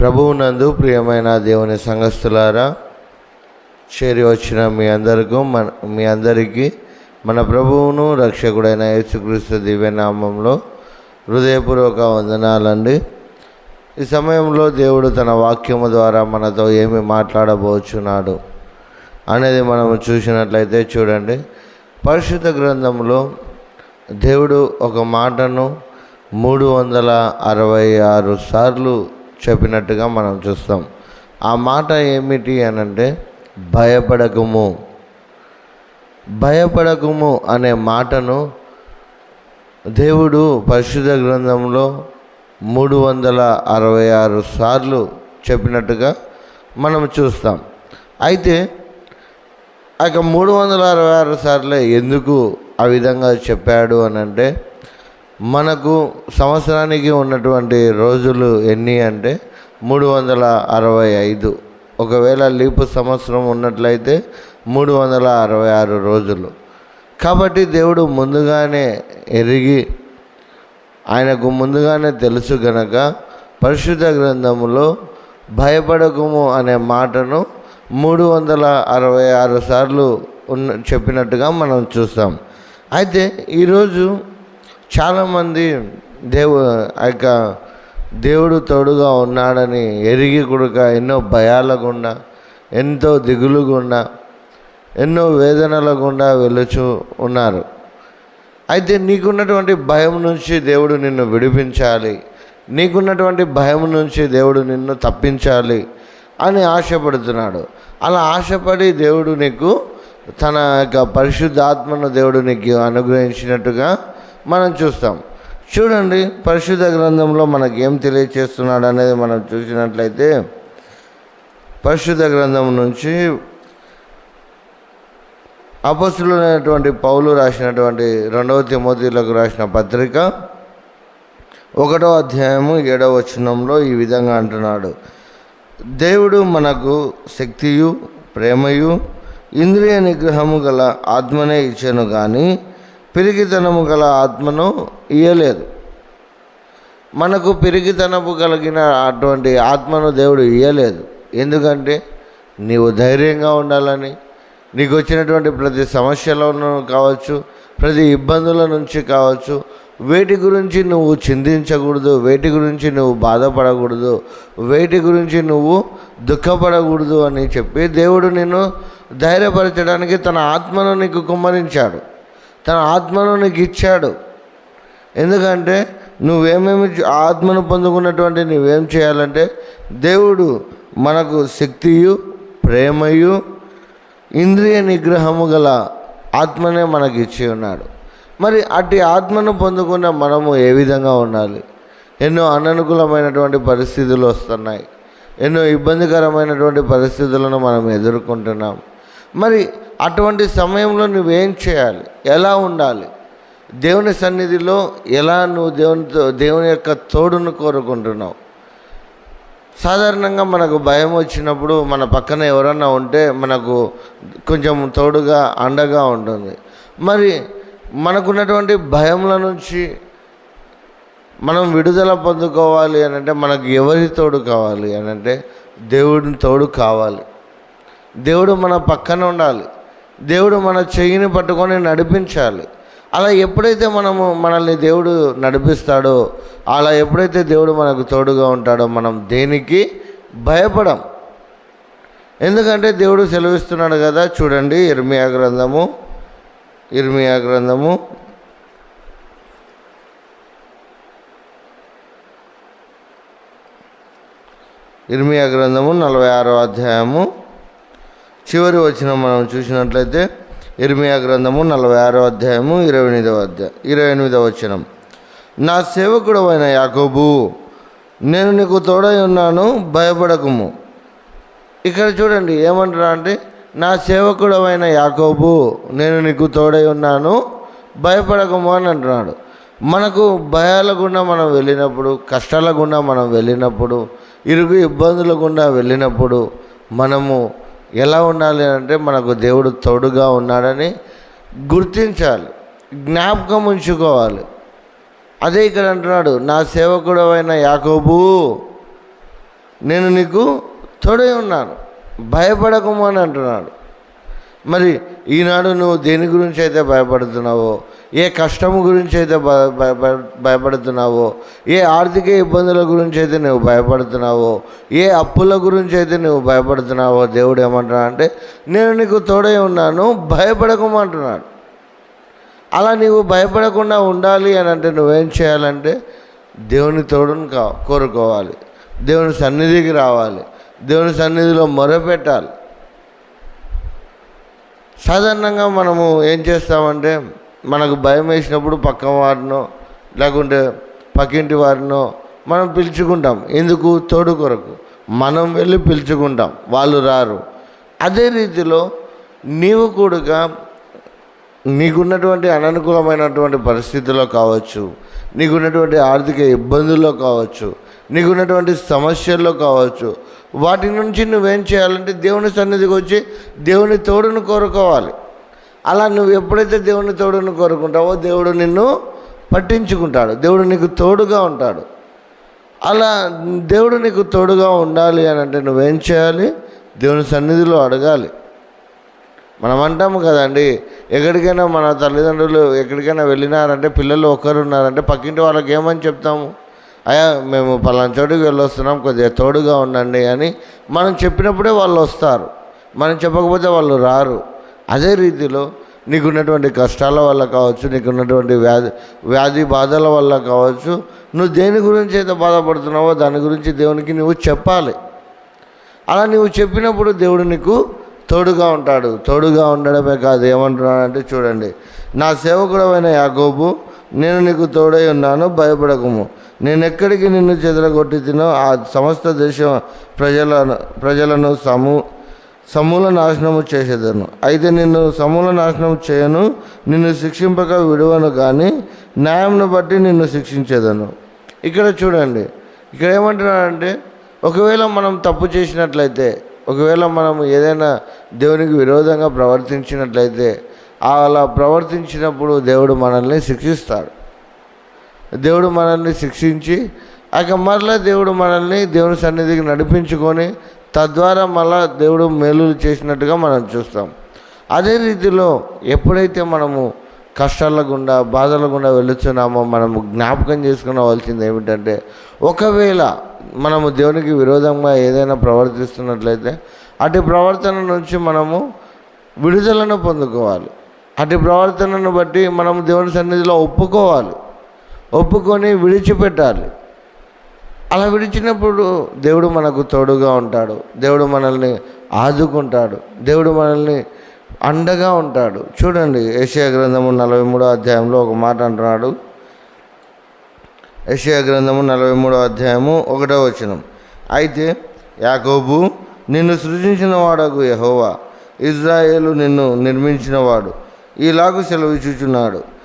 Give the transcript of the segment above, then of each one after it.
ప్రభువునందు ప్రియమైన దేవుని సంఘస్థులారా చేరి వచ్చిన మీ అందరికీ మన మీ అందరికీ మన ప్రభువును రక్షకుడైన యేసుక్రీస్తు దివ్యనామంలో హృదయపూర్వక వందనాలండి. ఈ సమయంలో దేవుడు తన వాక్యము ద్వారా మనతో ఏమి మాట్లాడబోచున్నాడు అనేది మనము చూసినట్లయితే చూడండి. పరిశుద్ధ గ్రంథంలో దేవుడు ఒక మాటను మూడు వందల అరవై ఆరు సార్లు చెప్పినట్టుగా మనం చూస్తాం. ఆ మాట ఏమిటి అనంటే భయపడకుము. భయపడకుము అనే మాటను దేవుడు పరిశుద్ధ గ్రంథంలో మూడు వందల అరవై ఆరు సార్లు చెప్పినట్టుగా మనం చూస్తాం. అయితే ఆ యొక్క మూడు వందల అరవై ఆరు సార్లే ఎందుకు ఆ విధంగా చెప్పాడు అనంటే అంటే మనకు సంవత్సరానికి ఉన్నటువంటి రోజులు ఎన్ని అంటే మూడు వందల అరవై ఐదు. ఒకవేళ లీపు సంవత్సరం ఉన్నట్లయితే మూడు వందల అరవై ఆరు రోజులు. కాబట్టి దేవుడు ముందుగానే ఎరిగి ఆయనకు ముందుగానే తెలుసు గనక పరిశుద్ధ గ్రంథములో భయపడకము అనే మాటను మూడు వందల అరవై ఆరు సార్లు ఉన్న చెప్పినట్టుగా మనం చూస్తాం. అయితే ఈరోజు చాలామంది దేవు ఆ యొక్క దేవుడు తోడుగా ఉన్నాడని ఎరిగి కొడుక ఎన్నో భయాల గుండా ఎంతో దిగులు గుండా ఎన్నో వేదనల గుండా వెలుచు ఉన్నారు. అయితే నీకున్నటువంటి భయం నుంచి దేవుడు నిన్ను విడిపించాలి నీకున్నటువంటి భయం నుంచి దేవుడు నిన్ను తప్పించాలి అని ఆశపడుతున్నాడు. అలా ఆశపడి దేవుడు నీకు తన యొక్క పరిశుద్ధాత్మను దేవుడు నీకు అనుగ్రహించినట్టుగా మనం చూస్తాం. చూడండి పరిశుద్ధ గ్రంథంలో మనకి ఏం తెలియచేస్తున్నాడు అనేది మనం చూసినట్లయితే పరిశుద్ధ గ్రంథం నుంచి అపస్తులైనటువంటి పౌలు రాసినటువంటి రెండవ తిమోతిలకు రాసిన పత్రిక ఒకటో అధ్యాయము ఏడవ వచనంలో ఈ విధంగా అంటున్నాడు. దేవుడు మనకు శక్తియు ప్రేమయు ఇంద్రియ నిగ్రహము గల ఆత్మనే ఇచ్చాను కానీ పిరిగితనము గల ఆత్మను ఇయ్యలేదు. మనకు పిరిగితనము కలిగిన అటువంటి ఆత్మను దేవుడు ఇయ్యలేదు. ఎందుకంటే నీవు ధైర్యంగా ఉండాలని నీకు వచ్చినటువంటి ప్రతి సమస్యలను కావచ్చు ప్రతి ఇబ్బందుల నుంచి కావచ్చు వేటి గురించి నువ్వు చింతించకూడదు వేటి గురించి నువ్వు బాధపడకూడదు వేటి గురించి నువ్వు దుఃఖపడకూడదు అని చెప్పి దేవుడు నిన్ను ధైర్యపరచడానికి తన ఆత్మను నీకు కుమ్మరించాడు. తన ఆత్మను నీకు ఇచ్చాడు. ఎందుకంటే నువ్వేమేమి ఆత్మను పొందుకున్నటువంటి నువ్వేం చేయాలంటే దేవుడు మనకు శక్తియు ప్రేమయు ఇంద్రియ నిగ్రహము గల ఆత్మనే మనకి ఇచ్చి ఉన్నాడు. మరి అట్టి ఆత్మను పొందుకున్న మనము ఏ విధంగా ఉండాలి? ఎన్నో అననుకూలమైనటువంటి పరిస్థితులు వస్తున్నాయి. ఎన్నో ఇబ్బందికరమైనటువంటి పరిస్థితులను మనం ఎదుర్కొంటున్నాం. మరి అటువంటి సమయంలో నువ్వేం చేయాలి? ఎలా ఉండాలి? దేవుని సన్నిధిలో ఎలా నువ్వు దేవునితో దేవుని యొక్క తోడును కోరుకుంటున్నావు? సాధారణంగా మనకు భయం వచ్చినప్పుడు మన పక్కన ఎవరన్నా ఉంటే మనకు కొంచెం తోడుగా అండగా ఉంటుంది. మరి మనకున్నటువంటి భయముల నుంచి మనం విడుదల పొందుకోవాలి అని అంటే మనకు ఎవరి తోడు కావాలి అని అంటే దేవుడిని తోడు కావాలి. దేవుడు మన పక్కన ఉండాలి. దేవుడు మన చెయ్యిని పట్టుకొని నడిపించాలి. అలా ఎప్పుడైతే మనము మనల్ని దేవుడు నడిపిస్తాడో అలా ఎప్పుడైతే దేవుడు మనకు తోడుగా ఉంటాడో మనం దేనికి? భయపడం. ఎందుకంటే దేవుడు సెలవిస్తున్నాడు కదా చూడండి ఇర్మియా గ్రంథము ఇర్మియా గ్రంథము. ఇర్మియా గ్రంథము నలభై ఆరో అధ్యాయము. చివరి వచ్చిన మనం చూసినట్లయితే ఇర్మియా గ్రంథము నలభై ఆరో అధ్యాయము ఇరవై ఎనిమిదవ అధ్యాయం ఇరవై ఎనిమిదవ వచనం. నా సేవకుడు అయిన యాకోబు నేను నీకు తోడై ఉన్నాను భయపడకము. ఇక్కడ చూడండి ఏమంటారా అంటే నా సేవకుడు అయిన యాకోబు నేను నీకు తోడై ఉన్నాను భయపడకము అని అంటున్నాడు. మనకు భయాల గుండా మనం వెళ్ళినప్పుడు కష్టాల గుండా మనం వెళ్ళినప్పుడు ఇరుగు ఇబ్బందుల గుండా వెళ్ళినప్పుడు మనము ఎలా ఉండాలి అంటే మనకు దేవుడు తోడుగా ఉన్నాడని గుర్తించాలి జ్ఞాపకం ఉంచుకోవాలి. అదే ఇక్కడ అంటున్నాడు నా సేవకుడు అయిన యాకోబు నేను నీకు తోడై ఉన్నాను భయపడకము అని అంటున్నాడు. మరి ఈనాడు నువ్వు దేని గురించి అయితే భయపడుతున్నావో ఏ కష్టము గురించి అయితే భయ- భయపడుతున్నావో ఏ ఆర్థిక ఇబ్బందుల గురించి అయితే నువ్వు భయపడుతున్నావో ఏ అప్పుల గురించి అయితే నువ్వు భయపడుతున్నావో దేవుడు ఏమంటున్నా అంటే నేను నీకు తోడై ఉన్నాను భయపడకమంటున్నాడు. అలా నీవు భయపడకుండా ఉండాలి అని అంటే నువ్వేం చేయాలంటే దేవుని తోడును కా కోరుకోవాలి. దేవుని సన్నిధికి రావాలి. దేవుని సన్నిధిలో మొరపెట్టాలి. సాధారణంగా మనము ఏం చేస్తామంటే మనకు భయం వేసినప్పుడు పక్క వారినో లేకుంటే పక్కింటి వారినో మనం పిలుచుకుంటాం. ఎందుకు? తోడు కొరకు. మనం వెళ్ళి పిలుచుకుంటాం. వాళ్ళు రారు. అదే రీతిలో నీవు కూడా నీకున్నటువంటి అననుకూలమైనటువంటి పరిస్థితుల్లో కావచ్చు నీకున్నటువంటి ఆర్థిక ఇబ్బందుల్లో కావచ్చు నీకున్నటువంటి సమస్యల్లో కావచ్చు వాటి నుంచి నువ్వేం చేయాలంటే దేవుని సన్నిధికి వచ్చి దేవుని తోడును కోరుకోవాలి. అలా నువ్వు ఎప్పుడైతే దేవుని తోడును కోరుకుంటావో దేవుడు నిన్ను పట్టించుకుంటాడు. దేవుడు నీకు తోడుగా ఉంటాడు. అలా దేవుడు నీకు తోడుగా ఉండాలి అని అంటే నువ్వేం చేయాలి? దేవుని సన్నిధిలో అడగాలి. మనం అంటాము కదండి ఎక్కడికైనా మన తల్లిదండ్రులు ఎక్కడికైనా వెళ్ళినారంటే పిల్లలు ఒక్కరు ఉన్నారంటే పక్కింటి వాళ్ళకి ఏమని చెప్తాము? అయ్యా మేము పలానా చోటుకి వెళ్ళొస్తున్నాం కొద్దిగా తోడుగా ఉండండి అని మనం చెప్పినప్పుడే వాళ్ళు వస్తారు. మనం చెప్పకపోతే వాళ్ళు రారు. అదే రీతిలో నీకున్నటువంటి కష్టాల వల్ల కావచ్చు నీకున్నటువంటి వ్యాధి వ్యాధి బాధల వల్ల కావచ్చు నువ్వు దేని గురించి అయితే బాధపడుతున్నావో దాని గురించి దేవునికి నువ్వు చెప్పాలి. అలా నువ్వు చెప్పినప్పుడు దేవుడు నీకు తోడుగా ఉంటాడు. తోడుగా ఉండడమే కాదు ఏమంటున్నానంటే చూడండి నా సేవకుడమైన యాగోబు నేను నీకు తోడై ఉన్నాను భయపడకము. నేను ఎక్కడికి నిన్ను చెదరగొట్టి తినో ఆ సమస్త దేశం ప్రజలను ప్రజలను సమూ సమూల నాశనము చేసేదను. అయితే నిన్ను సమూల నాశనం చేయను నిన్ను శిక్షింపక విడువను కానీ న్యాయంను బట్టి నిన్ను శిక్షించేదను. ఇక్కడ చూడండి ఇక్కడ ఏమంటున్నాడంటే ఒకవేళ మనం తప్పు చేసినట్లయితే ఒకవేళ మనం ఏదైనా దేవునికి విరోధంగా ప్రవర్తించినట్లయితే అలా ప్రవర్తించినప్పుడు దేవుడు మనల్ని శిక్షిస్తాడు. దేవుడు మనల్ని శిక్షించి ఇక మరలా దేవుడు మనల్ని దేవుని సన్నిధికి నడిపించుకొని తద్వారా మళ్ళా దేవుడు మేలు చేసినట్టుగా మనం చూస్తాం. అదే రీతిలో ఎప్పుడైతే మనము కష్టాల గుండా బాధల గుండా వెళుతున్నామో మనము జ్ఞాపకం చేసుకోవాల్సింది ఏమిటంటే ఒకవేళ మనము దేవునికి విరోధంగా ఏదైనా ప్రవర్తిస్తున్నట్లయితే అటు ప్రవర్తన నుంచి మనము విడుదలను పొందుకోవాలి. అటు ప్రవర్తనను బట్టి మనం దేవుని సన్నిధిలో ఒప్పుకోవాలి. ఒప్పుకొని విడిచిపెట్టాలి. అలా విడిచినప్పుడు దేవుడు మనకు తోడుగా ఉంటాడు. దేవుడు మనల్ని ఆదుకుంటాడు. దేవుడు మనల్ని అండగా ఉంటాడు. చూడండి ఏషియా గ్రంథము నలభై మూడో అధ్యాయంలో ఒక మాట అంటున్నాడు. ఏషియా గ్రంథము నలభై మూడో అధ్యాయము ఒకటో వచనం. అయితే యాకోబు నిన్ను సృజించిన వాడకు యహోవా. ఇజ్రాయేలు నిన్ను నిర్మించినవాడు. ఈలాగు చూచున్నాడు.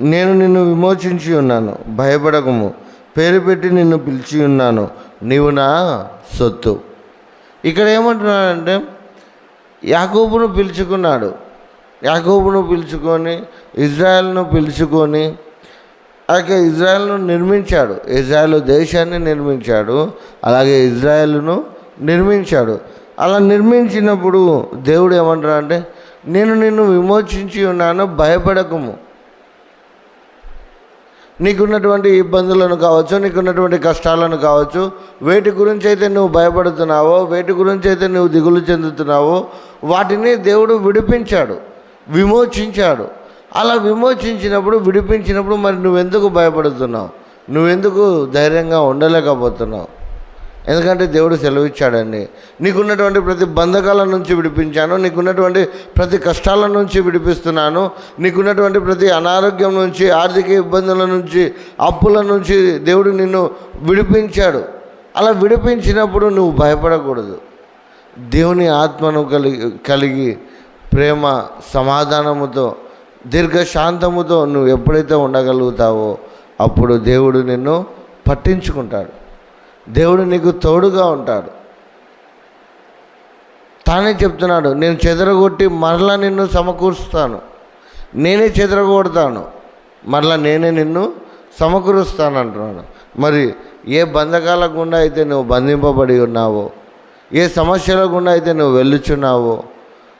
నేను నిన్ను విమోచించి ఉన్నాను. భయపడకము. పేరు పెట్టి నిన్ను పిలిచి ఉన్నాను. నీవు నా సొత్తు. ఇక్కడ ఏమంటున్నాడంటే యాకోబును పిలుచుకున్నాడు. యాకోబును పిలుచుకొని ఇజ్రాయెల్ను పిలుచుకొని అలాగే ఇజ్రాయెల్ను నిర్మించాడు. ఇజ్రాయెల్ దేశాన్ని నిర్మించాడు. అలాగే ఇజ్రాయెల్ను నిర్మించాడు. అలా నిర్మించినప్పుడు దేవుడు ఏమంటాడు అంటే నేను నిన్ను విమోచించి ఉన్నాను భయపడకము. నీకున్నటువంటి ఇబ్బందులను కావచ్చు నీకున్నటువంటి కష్టాలను కావచ్చు వేటి గురించి అయితే నువ్వు భయపడుతున్నావో వేటి గురించి అయితే నువ్వు దిగులు చెందుతున్నావో వాటిని దేవుడు విడిపించాడు విమోచించాడు. అలా విమోచించినప్పుడు విడిపించినప్పుడు మరి నువ్వెందుకు భయపడుతున్నావు? నువ్వెందుకు ధైర్యంగా ఉండలేకపోతున్నావు? ఎందుకంటే దేవుడు సెలవిచ్చాడండి. నీకున్నటువంటి ప్రతి బంధకాల నుంచి విడిపించాను నీకున్నటువంటి ప్రతి కష్టాల నుంచి విడిపిస్తున్నాను నీకున్నటువంటి ప్రతి అనారోగ్యం నుంచి ఆర్థిక ఇబ్బందుల నుంచి అప్పుల నుంచి దేవుడు నిన్ను విడిపించాడు. అలా విడిపించినప్పుడు నువ్వు భయపడకూడదు. దేవుని ఆత్మను కలిగి కలిగి ప్రేమ సమాధానముతో దీర్ఘశాంతముతో నువ్వు ఎప్పుడైతే ఉండగలుగుతావో అప్పుడు దేవుడు నిన్ను పట్టించుకుంటాడు. దేవుడు నీకు తోడుగా ఉంటాడు. తానే చెప్తున్నాడు నేను చెదరగొట్టి మరలా నిన్ను సమకూరుస్తాను. నేనే చెదరగొడతాను మరలా నేనే నిన్ను సమకూరుస్తాను అంటున్నాడు. మరి ఏ బంధకాల గుండా అయితే నువ్వు బంధింపబడి ఉన్నావో ఏ సమస్యల గుండా అయితే నువ్వు వెళ్ళుచున్నావో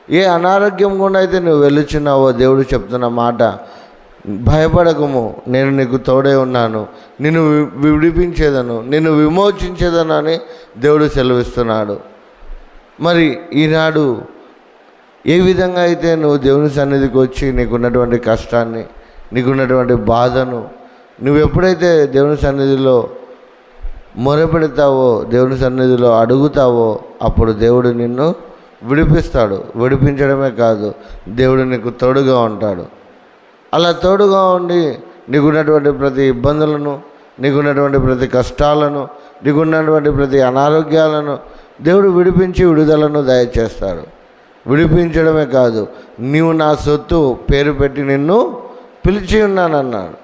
ఏ అనారోగ్యం గుండా అయితే నువ్వు వెళ్ళుచున్నావో దేవుడు చెప్తున్న మాట భయపడకము. నేను నీకు తోడే ఉన్నాను. నిన్ను వి- విడిపించేదను. నిన్ను విమోచించేదను అని దేవుడు సెలవిస్తున్నాడు. మరి ఈనాడు ఏ విధంగా అయితే నువ్వు దేవుని సన్నిధికి వచ్చి నీకున్నటువంటి కష్టాన్ని నీకున్నటువంటి బాధను నువ్వు ఎప్పుడైతే దేవుని సన్నిధిలో మొరపెడతావో దేవుని సన్నిధిలో అడుగుతావో అప్పుడు దేవుడు నిన్ను విడిపిస్తాడు. విడిపించడమే కాదు దేవుడు నీకు తోడుగా ఉంటాడు. అలా తోడుగా ఉండి నీకున్నటువంటి ప్రతి ఇబ్బందులను నీకున్నటువంటి ప్రతి కష్టాలను నీకున్నటువంటి ప్రతి అనారోగ్యాలను దేవుడు విడిపించి విడుదలను దయచేస్తాడు. విడిపించడమే కాదు నీవు నా సొత్తు పేరు పెట్టి నిన్ను పిలిచి ఉన్నానన్నాడు.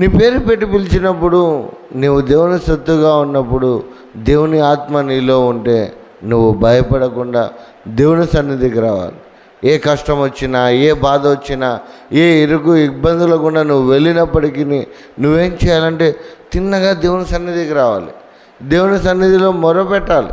నీ పేరు పెట్టి పిలిచినప్పుడు నువ్వు దేవుని సొత్తుగా ఉన్నప్పుడు దేవుని ఆత్మ నీలో ఉంటే నువ్వు భయపడకుండా దేవుని సన్నిధికి రావాలి. ఏ కష్టం వచ్చినా ఏ బాధ వచ్చినా ఏ ఇరుకు ఇబ్బందుల గుండా నువ్వు వెళ్ళినప్పటికీ నువ్వేం చేయాలంటే తిన్నగా దేవుని సన్నిధికి రావాలి. దేవుని సన్నిధిలో మొరపెట్టాలి.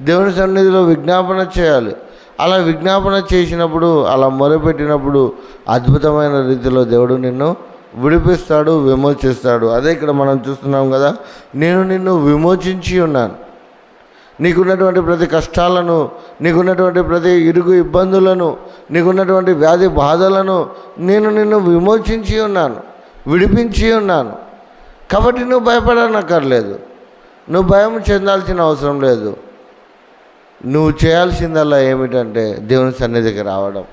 దేవుని సన్నిధిలో విజ్ఞాపన చేయాలి. అలా విజ్ఞాపన చేసినప్పుడు అలా మొరపెట్టినప్పుడు అద్భుతమైన రీతిలో దేవుడు నిన్ను విడిపిస్తాడు విమోచిస్తాడు. అదే ఇక్కడ మనం చూస్తున్నాం కదా నేను నిన్ను విమోచించి ఉన్నాను. నీకున్నటువంటి ప్రతి కష్టాలను నీకున్నటువంటి ప్రతి ఇరుగు ఇబ్బందులను నీకున్నటువంటి వ్యాధి బాధలను నేను నిన్ను విమోచించి ఉన్నాను విడిపించి ఉన్నాను. కాబట్టి నువ్వు భయపడనక్కర్లేదు. నువ్వు భయం చెందాల్సిన అవసరం లేదు. నువ్వు చేయాల్సిందల్లా ఏమిటంటే దేవుని సన్నిధికి రావడం.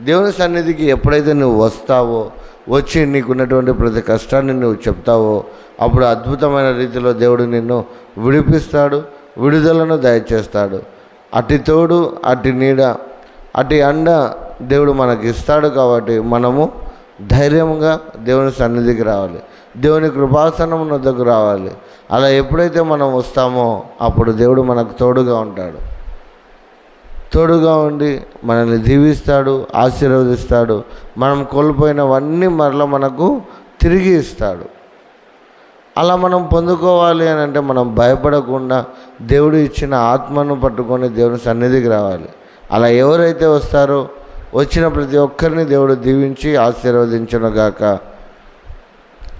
దేవుని సన్నిధికి ఎప్పుడైతే నువ్వు వస్తావో వచ్చి నీకున్నటువంటి ప్రతి కష్టాన్ని నువ్వు చెప్తావో అప్పుడు అద్భుతమైన రీతిలో దేవుడు నిన్ను విడిపిస్తాడు. విడుదలను దయచేస్తాడు. అటు తోడు అటు నీడ అటు అండ దేవుడు మనకి ఇస్తాడు కాబట్టి మనము ధైర్యంగా దేవుని సన్నిధికి రావాలి. దేవుని కృపాసనం వద్దకు రావాలి. అలా ఎప్పుడైతే మనం వస్తామో అప్పుడు దేవుడు మనకు తోడుగా ఉంటాడు. తోడుగా ఉండి మనల్ని దీవిస్తాడు ఆశీర్వదిస్తాడు. మనం కోల్పోయినవన్నీ మరలా మనకు తిరిగి ఇస్తాడు. అలా మనం పొందుకోవాలి అని అంటే మనం భయపడకుండా దేవుడు ఇచ్చిన ఆత్మను పట్టుకొని దేవుని సన్నిధికి రావాలి. అలా ఎవరైతే వస్తారో వచ్చిన ప్రతి ఒక్కరిని దేవుడు దీవించి ఆశీర్వదించునుగాక.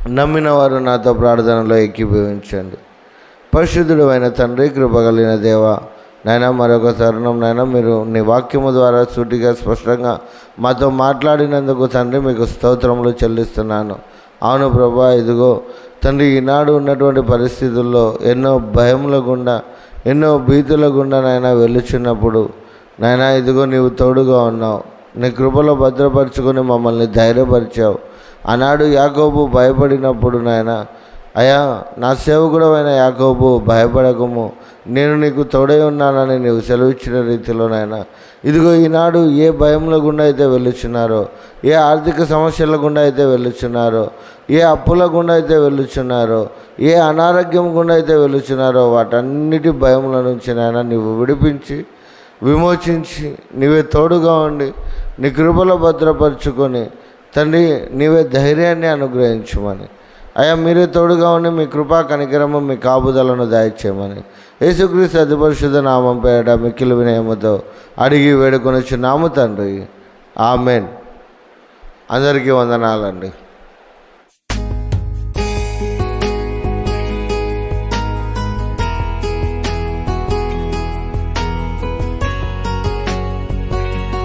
నమ్మిన వారు నాతో ప్రార్థనలో ఏకీభవించండి. పరిశుద్ధుడు అయిన తండ్రి కృపగలిగిన దేవ నాయన మరొక తరుణం నాయన మీరు నీ వాక్యము ద్వారా సూటిగా స్పష్టంగా మాతో మాట్లాడినందుకు తండ్రి మీకు స్తోత్రములు చెల్లిస్తున్నాను. అవును ప్రభా ఇదిగో. తండ్రి ఈనాడు ఉన్నటువంటి పరిస్థితుల్లో ఎన్నో భయముల గుండా ఎన్నో భీతుల గుండా నాయన వెళ్ళుచున్నప్పుడు నాయన ఇదిగో నీవు తోడుగా ఉన్నావు. నీ కృపలో భద్రపరుచుకొని మమ్మల్ని ధైర్యపరిచావు. ఆనాడు యాకోబు భయపడినప్పుడు నాయన అయ్యా నా సేవకుడమైన యాకోబు భయపడకము. నేను నీకు తోడై ఉన్నానని నీవు సెలవిచ్చిన రీతిలో ఇదిగో ఈనాడు ఏ భయముల గుండా అయితే వెళ్ళుచున్నారో ఏ ఆర్థిక సమస్యల గుండా అయితే వెళ్ళుచున్నారో ఏ అప్పుల గుండా అయితే వెళ్ళుచున్నారో ఏ అనారోగ్యం గుండా అయితే వెళ్ళుచున్నారో వాటన్నిటి భయముల నుంచి నాయన నీవు విడిపించి విమోచించి నీవే తోడుగా ఉండి నీ కృపలో భద్రపరుచుకొని తండ్రి నీవే ధైర్యాన్ని అనుగ్రహించమని. అయ్యా మీరే తోడుగా ఉండి మీ కృపా కనికరము మీ కాపుదలను దయచేయమని. యేసుక్రీస్తు అతి పరిశుద్ధ నామం పేరట మిక్కిలి వినయముతో అడిగి వేడుకొని నాము తండ్రి. ఆమెన్. అందరికీ వందనాలండి.